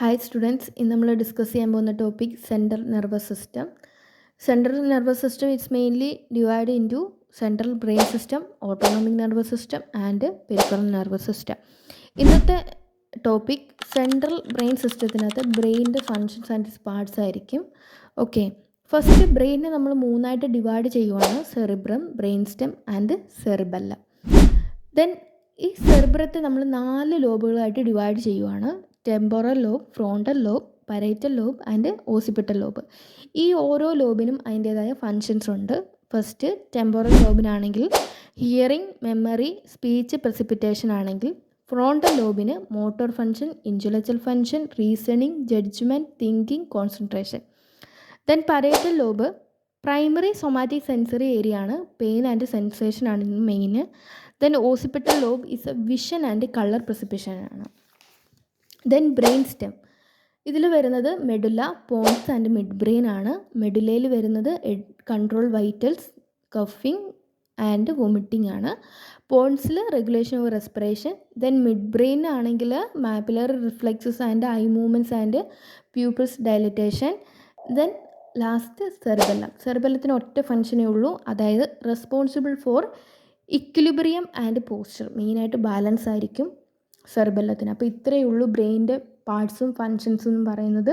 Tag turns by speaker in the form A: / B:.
A: Hi students ഇന്ന് നമ്മൾ discuss ചെയ്യാൻ പോകുന്ന topic central nervous system central nervous system it's mainly divide into central brain system autonomic nervous system and peripheral nervous system ഇന്നത്തെ topic central brain സിസ്റ്റത്തിനകത്ത് ബ്രെയിനിന്റെ functions and parts ആയിരിക്കും. Okay first ബ്രെയിനെ നമ്മൾ മൂന്നായിട്ട് ഡിവൈഡ് ചെയ്യുവാണ്. Cerebrum brain stem and cerebella then ഈ സെർബ്രത്തെ നമ്മൾ നാല് ലോബുകളായിട്ട് ഡിവൈഡ് ചെയ്യുവാണ്. Temporal lobe frontal lobe parietal lobe and occipital lobe ഈ ഓരോ ലോബിനും അതിന്റേതായ ഫങ്ഷൻസ് ഉണ്ട്. ഫസ്റ്റ് ടെമ്പോറൽ ലോബിനാണെങ്കിൽ ഹിയറിംഗ് മെമ്മറി സ്പീച്ച് പ്രസിപ്പിറ്റേഷൻ ആണെങ്കിൽ frontal ലോബിന് motor function intellectual function reasoning judgment thinking concentration then parietal lobe primary somatic sensory area ആണ്. Pain and sensation ആണ് main then occipital lobe is a vision and colour perception ആണ്. Then brain stem ഇതിൽ വരുന്നത് medulla pons and mid brain ആണ്. മെഡുലയിൽ വരുന്നത് control vitals കഫിങ് and vomiting ആണ്. പോൺസിൽ regulation of respiration then midbrain ആണെങ്കിൽ മാപ്പിലർ reflexes and eye movements and pupils dilatation then last cerebellum സെർബെല്ലത്തിന് ഒറ്റ ഫങ്ഷനേ ഉള്ളൂ. അതായത് responsible for equilibrium and posture മെയിനായിട്ട് ബാലൻസ് ആയിരിക്കും. സെർബെല്ലത്തിന്. അപ്പോൾ ഇത്രയേ ഉള്ളൂ ബ്രെയിന്റെ പാർട്സും ഫങ്ഷൻസും എന്ന് പറയുന്നത്.